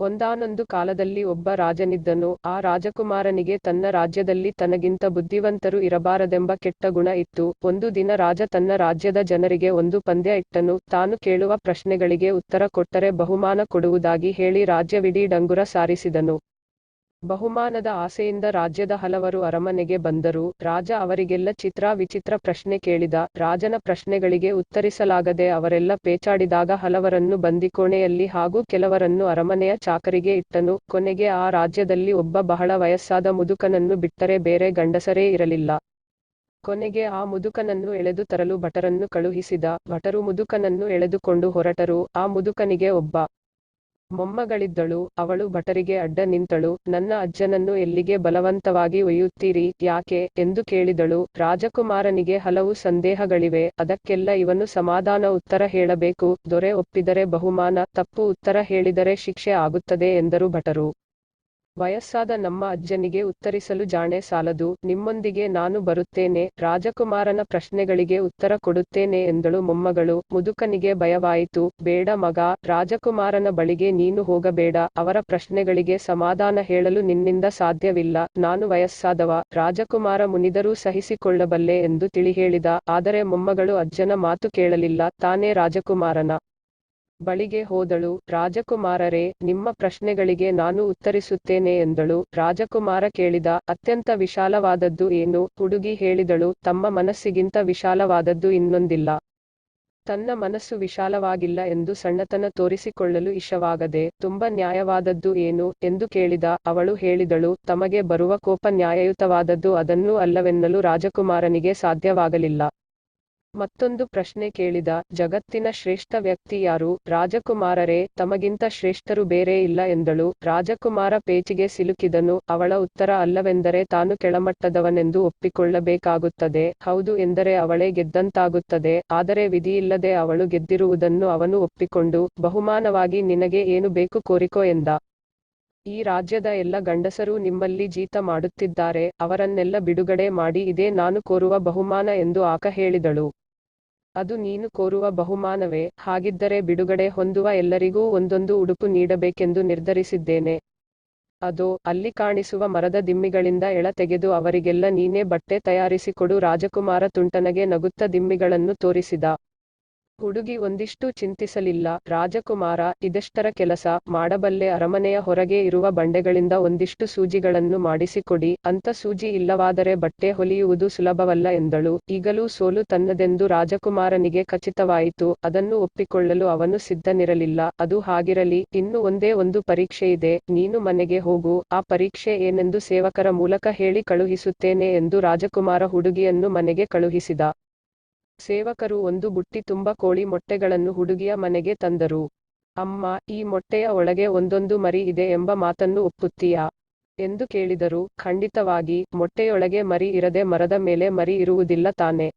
ಒಂದಾನೊಂದು ಕಾಲದಲ್ಲಿ ಒಬ್ಬ ರಾಜನಿದ್ದನು. ಆ ರಾಜಕುಮಾರನಿಗೆ ತನ್ನ ರಾಜ್ಯದಲ್ಲಿ ತನಗಿಂತ ಬುದ್ಧಿವಂತರು ಇರಬಾರದೆಂಬ ಕೆಟ್ಟ ಗುಣ ಇತ್ತು. ಒಂದು ದಿನ ರಾಜ ತನ್ನ ರಾಜ್ಯದ ಜನರಿಗೆ ಒಂದು ಪಂದ್ಯ ಇಟ್ಟನು. ತಾನು ಕೇಳುವ ಪ್ರಶ್ನೆಗಳಿಗೆ ಉತ್ತರ ಕೊಟ್ಟರೆ ಬಹುಮಾನ ಕೊಡುವುದಾಗಿ ಹೇಳಿ ರಾಜ್ಯವಿಡೀ ಡಂಗುರ ಸಾರಿಸಿದನು. ಬಹುಮಾನದ ಆಸೆಯಿಂದ ರಾಜ್ಯದ ಹಲವರು ಅರಮನೆಗೆ ಬಂದರು. ರಾಜ ಅವರಿಗೆಲ್ಲ ಚಿತ್ರ ವಿಚಿತ್ರ ಪ್ರಶ್ನೆ ಕೇಳಿದ. ರಾಜನ ಪ್ರಶ್ನೆಗಳಿಗೆ ಉತ್ತರಿಸಲಾಗದೆ ಅವರೆಲ್ಲ ಪೇಚಾಡಿದಾಗ ಹಲವರನ್ನು ಬಂದಿಕೋಣೆಯಲ್ಲಿ ಹಾಗೂ ಕೆಲವರನ್ನು ಅರಮನೆಯ ಚಾಕರಿಗೆ ಇಟ್ಟನು. ಕೊನೆಗೆ ಆ ರಾಜ್ಯದಲ್ಲಿ ಒಬ್ಬ ಬಹಳ ವಯಸ್ಸಾದ ಮುದುಕನನ್ನು ಬಿಟ್ಟರೆ ಬೇರೆ ಗಂಡಸರೇ ಇರಲಿಲ್ಲ. ಕೊನೆಗೆ ಆ ಮುದುಕನನ್ನು ಎಳೆದು ತರಲು ಭಟರನ್ನು ಕಳುಹಿಸಿದ. ಭಟರು ಮುದುಕನನ್ನು ಎಳೆದುಕೊಂಡು ಹೊರಟರು. ಆ ಮುದುಕನಿಗೆ ಒಬ್ಬ ಮೊಮ್ಮಗಳಿದ್ದಳು, ಅವಳು ಭಟರಿಗೆ ಅಡ್ಡ ನಿಂತಳು, ನನ್ನ ಅಜ್ಜನನ್ನು ಎಲ್ಲಿಗೆ ಬಲವಂತವಾಗಿ ಒಯ್ಯುತ್ತೀರಿ, ಯಾಕೆ ಎಂದು ಕೇಳಿದಳು. ರಾಜಕುಮಾರನಿಗೆ ಹಲವು ಸಂದೇಹಗಳಿವೆ, ಅದಕ್ಕೆಲ್ಲ ಇವನು ಸಮಾಧಾನ ಉತ್ತರ ಹೇಳಬೇಕು, ದೊರೆ ಒಪ್ಪಿದರೆ ಬಹುಮಾನ, ತಪ್ಪು ಉತ್ತರ ಹೇಳಿದರೆ ಶಿಕ್ಷೆ ಆಗುತ್ತದೆ ಎಂದರು ಭಟರು. ವಯಸ್ಸಾದ ನಮ್ಮ ಅಜ್ಜನಿಗೆ ಉತ್ತರಿಸಲು ಜಾಣೆ ಸಾಲದು, ನಿಮ್ಮೊಂದಿಗೆ ನಾನು ಬರುತ್ತೇನೆ, ರಾಜಕುಮಾರನ ಪ್ರಶ್ನೆಗಳಿಗೆ ಉತ್ತರ ಕೊಡುತ್ತೇನೆ ಎಂದಳು ಮೊಮ್ಮಗಳು, ಮುದುಕನಿಗೆ ಭಯವಾಯಿತು, ಬೇಡ ಮಗ, ರಾಜಕುಮಾರನ ಬಳಿಗೆ ನೀನು ಹೋಗಬೇಡ, ಅವರ ಪ್ರಶ್ನೆಗಳಿಗೆ ಸಮಾಧಾನ ಹೇಳಲು ನಿನ್ನಿಂದ ಸಾಧ್ಯವಿಲ್ಲ, ನಾನು ವಯಸ್ಸಾದವ, ರಾಜಕುಮಾರ ಮುನಿದರೂ ಸಹಿಸಿಕೊಳ್ಳಬಲ್ಲೆ ಎಂದು ತಿಳಿಹೇಳಿದ ಆದರೆ ಮೊಮ್ಮಗಳು ಅಜ್ಜನ ಮಾತು ಕೇಳಲಿಲ್ಲ, ತಾನೇ ರಾಜಕುಮಾರನ ಬಳಿಗೆ ಹೋದಳು, ರಾಜಕುಮಾರರೇ, ನಿಮ್ಮ ಪ್ರಶ್ನೆಗಳಿಗೆ ನಾನು ಉತ್ತರಿಸುತ್ತೇನೆ ಎಂದಳು. ರಾಜಕುಮಾರ ಕೇಳಿದ, ಅತ್ಯಂತ ವಿಶಾಲವಾದದ್ದು ಏನು? ಹುಡುಗಿ ಹೇಳಿದಳು, ತಮ್ಮ ಮನಸ್ಸಿಗಿಂತ ವಿಶಾಲವಾದದ್ದು ಇನ್ನೊಂದಿಲ್ಲ. ತನ್ನ ಮನಸ್ಸು ವಿಶಾಲವಾಗಿಲ್ಲ ಎಂದು ಸಣ್ಣತನ ತೋರಿಸಿಕೊಳ್ಳಲು ಇಷ್ಟವಾಗದೆ, ತುಂಬ ನ್ಯಾಯವಾದದ್ದು ಏನು? ಎಂದು ಕೇಳಿದ, ಅವಳು ಹೇಳಿದಳು, ತಮಗೆ ಬರುವ ಕೋಪ ನ್ಯಾಯಯುತವಾದದ್ದು ಅದನ್ನೂ ಅಲ್ಲವೆನ್ನಲು ರಾಜಕುಮಾರನಿಗೆ ಸಾಧ್ಯವಾಗಲಿಲ್ಲ. ಮತ್ತೊಂದು ಪ್ರಶ್ನೆ ಕೇಳಿದ, ಜಗತ್ತಿನ ಶ್ರೇಷ್ಠ ವ್ಯಕ್ತಿ ಯಾರು? ರಾಜಕುಮಾರರೇ, ತಮಗಿಂತ ಶ್ರೇಷ್ಠರು ಬೇರೆ ಇಲ್ಲ ಎಂದಳು. ರಾಜಕುಮಾರ ಪೇಚಿಗೆ ಸಿಲುಕಿದನು. ಅವಳ ಉತ್ತರ ಅಲ್ಲವೆಂದರೆ ತಾನು ಕೆಳಮಟ್ಟದವನೆಂದು ಒಪ್ಪಿಕೊಳ್ಳಬೇಕಾಗುತ್ತದೆ. ಹೌದು ಎಂದರೆ ಅವಳೇ ಗೆದ್ದಂತಾಗುತ್ತದೆ. ಆದರೆ ವಿಧಿಯಿಲ್ಲದೆ ಅವಳು ಗೆದ್ದಿರುವುದನ್ನು ಅವನು ಒಪ್ಪಿಕೊಂಡು, ಬಹುಮಾನವಾಗಿ ನಿನಗೆ ಏನು ಬೇಕು ಕೋರಿಕೋ ಎಂದ. ಈ ರಾಜ್ಯದ ಎಲ್ಲ ಗಂಡಸರೂ ನಿಮ್ಮಲ್ಲಿ ಜೀತ ಮಾಡುತ್ತಿದ್ದಾರೆ. ಅವರನ್ನೆಲ್ಲ ಬಿಡುಗಡೆ ಮಾಡಿ ಇದೇ ನಾನು ಕೋರುವ ಬಹುಮಾನ ಎಂದು ಆಕ ಹೇಳಿದಳು. ಅದು ನೀನು ಕೋರುವ ಬಹುಮಾನವೇ, ಹಾಗಿದ್ದರೆ ಬಿಡುಗಡೆ ಹೊಂದುವ ಎಲ್ಲರಿಗೂ ಒಂದೊಂದು ಉಡುಪು ನೀಡಬೇಕೆಂದು ನಿರ್ಧರಿಸಿದ್ದೇನೆ. ಅದೋ, ಅಲ್ಲಿ ಕಾಣಿಸುವ ಮರದ ದಿಮ್ಮಿಗಳಿಂದ ಎಳ ತೆಗೆದು ಅವರಿಗೆಲ್ಲ ನೀನೇ ಬಟ್ಟೆ ತಯಾರಿಸಿಕೊಡು, ರಾಜಕುಮಾರ ತುಂಟನಗೆ ನಗುತ್ತ ದಿಮ್ಮಿಗಳನ್ನು ತೋರಿಸಿದ. ಹುಡುಗಿ ಒಂದಿಷ್ಟು ಚಿಂತಿಸಲಿಲ್ಲ. ರಾಜಕುಮಾರ, ಇದೆಷ್ಟರ ಕೆಲಸ? ಮಾಡಬಲ್ಲೆ ಅರಮನೆಯ ಹೊರಗೆ ಇರುವ ಬಂಡೆಗಳಿಂದ ಒಂದಿಷ್ಟು ಸೂಜಿಗಳನ್ನು ಮಾಡಿಸಿಕೊಡಿ. ಅಂತ ಸೂಜಿ ಇಲ್ಲವಾದರೆ ಬಟ್ಟೆ ಹೊಲಿಯುವುದು ಸುಲಭವಲ್ಲ ಎಂದಳು. ಈಗಲೂ ಸೋಲು ತನ್ನದೆಂದು ರಾಜಕುಮಾರನಿಗೆ ಖಚಿತವಾಯಿತು. ಅದನ್ನು ಒಪ್ಪಿಕೊಳ್ಳಲು ಅವನು ಸಿದ್ಧನಿರಲಿಲ್ಲ. ಅದು ಹಾಗಿರಲಿ, ಇನ್ನು ಒಂದೇ ಒಂದು ಪರೀಕ್ಷೆ ಇದೆ. ನೀನು ಮನೆಗೆ ಹೋಗು. ಆ ಪರೀಕ್ಷೆ ಏನೆಂದು ಸೇವಕರ ಮೂಲಕ ಹೇಳಿ ಕಳುಹಿಸುತ್ತೇನೆ ಎಂದು ರಾಜಕುಮಾರ ಹುಡುಗಿಯನ್ನು ಮನೆಗೆ ಕಳುಹಿಸಿದ. ಸೇವಕರು ಒಂದು ಬುಟ್ಟಿ ತುಂಬ ಕೋಳಿ ಮೊಟ್ಟೆಗಳನ್ನು ಹುಡುಗಿಯ ಮನೆಗೆ ತಂದರು. ಅಮ್ಮ, ಈ ಮೊಟ್ಟೆಯ ಒಳಗೆ ಒಂದೊಂದು ಮರಿ ಇದೆ ಎಂಬ ಮಾತನ್ನು ಒಪ್ಪುತ್ತೀಯಾ? ಎಂದು ಕೇಳಿದರು. ಖಂಡಿತವಾಗಿ, ಮೊಟ್ಟೆಯೊಳಗೆ ಮರಿ ಇರದೆ ಮರದ ಮೇಲೆ ಮರಿ ಇರುವುದಿಲ್ಲ ತಾನೆ.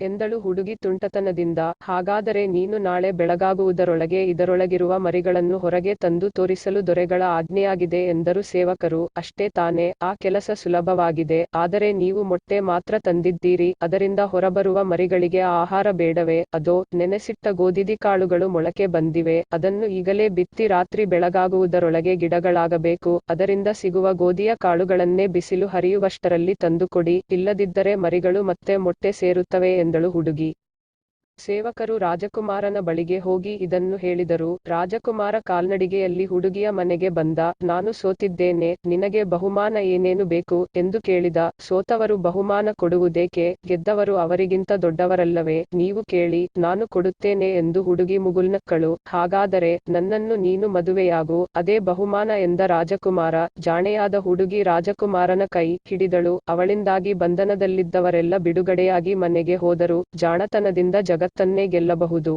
ಎಂದಳು ಹುಡುಗಿ ತುಂಟತನದಿಂದ. ಹಾಗಾದರೆ ನೀನು ನಾಳೆ ಬೆಳಗಾಗುವುದರೊಳಗೆ ಇದರೊಳಗಿರುವ ಮರಿಗಳನ್ನು ಹೊರಗೆ ತಂದು ತೋರಿಸಲು ದೊರೆಗಳ ಆಜ್ಞೆಯಾಗಿದೆ ಎಂದರು ಸೇವಕರು. ಅಷ್ಟೇ ತಾನೇ, ಆ ಕೆಲಸ ಸುಲಭವಾಗಿದೆ. ಆದರೆ ನೀವು ಮೊಟ್ಟೆ ಮಾತ್ರ ತಂದಿದ್ದೀರಿ, ಅದರಿಂದ ಹೊರಬರುವ ಮರಿಗಳಿಗೆ ಆಹಾರ ಬೇಡವೇ? ಅದೋ, ನೆನೆಸಿಟ್ಟ ಗೋಧಿದಿ ಕಾಳುಗಳು ಮೊಳಕೆ ಬಂದಿವೆ. ಅದನ್ನು ಈಗಲೇ ಬಿತ್ತಿ ರಾತ್ರಿ ಬೆಳಗಾಗುವುದರೊಳಗೆ ಗಿಡಗಳಾಗಬೇಕು. ಅದರಿಂದ ಸಿಗುವ ಗೋಧಿಯ ಕಾಳುಗಳನ್ನೇ ಬಿಸಿಲು ಹರಿಯುವಷ್ಟರಲ್ಲಿ ತಂದುಕೊಡಿ. ಇಲ್ಲದಿದ್ದರೆ ಮರಿಗಳು ಮತ್ತೆ ಮೊಟ್ಟೆ ಸೇರುತ್ತವೆ ಎಂದಳು ಹುಡುಗಿ. ಸೇವಕರು ರಾಜಕುಮಾರನ ಬಳಿಗೆ ಹೋಗಿ ಇದನ್ನು ಹೇಳಿದರು. ರಾಜಕುಮಾರ ಕಾಲ್ನಡಿಗೆಯಲ್ಲಿ ಹುಡುಗಿಯ ಮನೆಗೆ ಬಂದ, ನಾನು ಸೋತಿದ್ದೇನೆ, ನಿನಗೆ ಬಹುಮಾನ ಏನೇನು ಬೇಕು? ಎಂದು ಕೇಳಿದ. ಸೋತವರು ಬಹುಮಾನ ಕೊಡುವುದೇಕೆ? ಗೆದ್ದವರು ಅವರಿಗಿಂತ ದೊಡ್ಡವರಲ್ಲವೇ? ನೀವು ಕೇಳಿ, ನಾನು ಕೊಡುತ್ತೇನೆ ಎಂದು ಹುಡುಗಿ ಮುಗುಲ್ನಕ್ಕಳು ಹಾಗಾದರೆ, ನನ್ನನ್ನು ನೀನು ಮದುವೆಯಾಗು. ಅದೇ ಬಹುಮಾನ ಎಂದ ರಾಜಕುಮಾರ, ಜಾಣೆಯಾದ ಹುಡುಗಿ ರಾಜಕುಮಾರನ ಕೈ ಹಿಡಿದಳು. ಅವಳಿಂದಾಗಿ ಬಂಧನದಲ್ಲಿದ್ದವರೆಲ್ಲ ಬಿಡುಗಡೆಯಾಗಿ ಮನೆಗೆ ಹೋದರು. ಜಾಣತನದಿಂದ ಜಗತ್ತನ್ನೇ ಗೆಲ್ಲಬಹುದು.